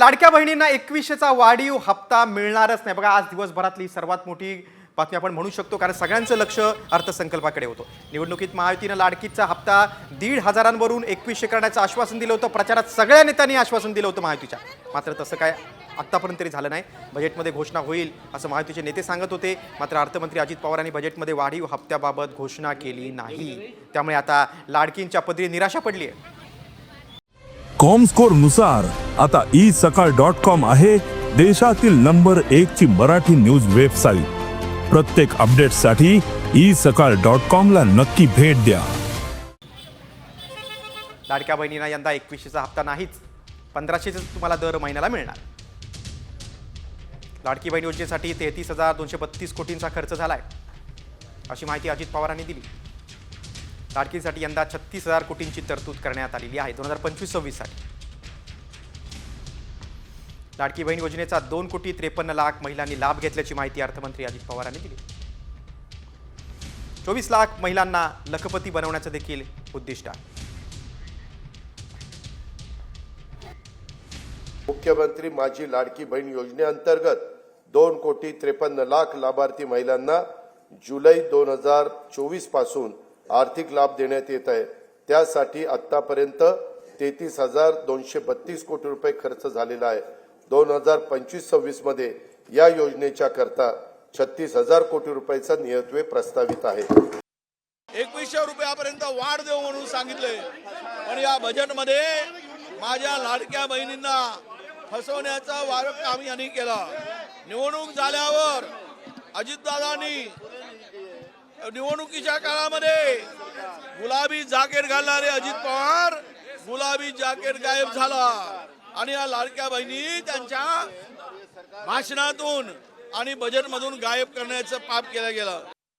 लाडक्या बहिणींना एकवीसशेचा वाढीव हप्ता मिळणारच नाही. बघा आज दिवसभरातली सर्वात मोठी बातमी आपण म्हणू शकतो कारण सगळ्यांचं लक्ष अर्थसंकल्पाकडे होतं. निवडणुकीत महायुतीनं लाडकीचा हप्ता दीड हजारांवरून एकवीसशे करण्याचं आश्वासन दिलं होतं. प्रचारात सगळ्या नेत्यांनी आश्वासन दिलं होतं महायुतीच्या. मात्र तसं काय आत्तापर्यंत तरी झालं नाही. बजेटमध्ये घोषणा होईल असं महायुतीचे नेते सांगत होते. मात्र अर्थमंत्री अजित पवारांनी बजेटमध्ये वाढीव हप्त्याबाबत घोषणा केली नाही. त्यामुळे आता लाडकींच्या पदरी निराशा पडली आहे कॉमस्कोरनुसार आता ई सकाळ डॉट कॉम आहे देशातील नंबर एक ची मराठी न्यूज वेबसाईट. प्रत्येक अपडेटसाठी ई सकाळ डॉट कॉम ला नक्की भेट द्या. लाडक्या बहिणींना यंदा एकवीसशेचा हप्ता नाहीच पंधराशेच तुम्हाला दर महिन्याला मिळणार. लाडकी बहीण योजनेसाठी तेहतीस हजार दोनशे बत्तीस कोटींचा खर्च झालाय अशी माहिती अजित पवारांनी दिली. लाडकीसाठी यंदा छत्तीस हजार कोटींची तरतूद करण्यात आलेली आहे दोन हजार पंचवीस सव्वीससाठी. लाडकी बहीण योजनेचा दोन कोटी त्रेपन्न लाख महिलांनी लाभ घेतल्याची माहिती अर्थमंत्री अजित पवारांनी दिली. चोवीस लाख महिलांना लखपती बनवण्याचं देखील उद्दिष्ट आहे. मुख्यमंत्री माझी लाडकी बहीण योजनेअंतर्गत दोन कोटी त्रेपन्न लाख लाभार्थी महिलांना जुलै दोन हजार चोवीसपासून आर्थिक लाभ देण्यात येत आहे. त्यासाठी आतापर्यंत तेहतीस हजार दोनशे बत्तीस कोटी रुपये खर्च झालेला आहे. दोन हजार पंचवीस सव्वीसमध्ये या योजनेच्या करता छत्तीस हजार कोटी रुपयाचा नियत्वे प्रस्तावित आहे. एकवीसशे रुपयापर्यंत वाढ देऊ म्हणून सांगितले पण या बजेटमध्ये माझ्या लाडक्या बहिणींना फसवण्याचा वारक काम यांनी केला. निवडणूक झाल्यावर अजितदादांनी निवडणुकीच्या काळामध्ये गुलाबी जाकेट घालणारे अजित पवार गुलाबी जाकेट गायब झाला. आणि या लाडक्या बहिणी त्यांच्या भाषणातून आणि बजेटमधून गायब करण्याचं पाप केलं गेलं.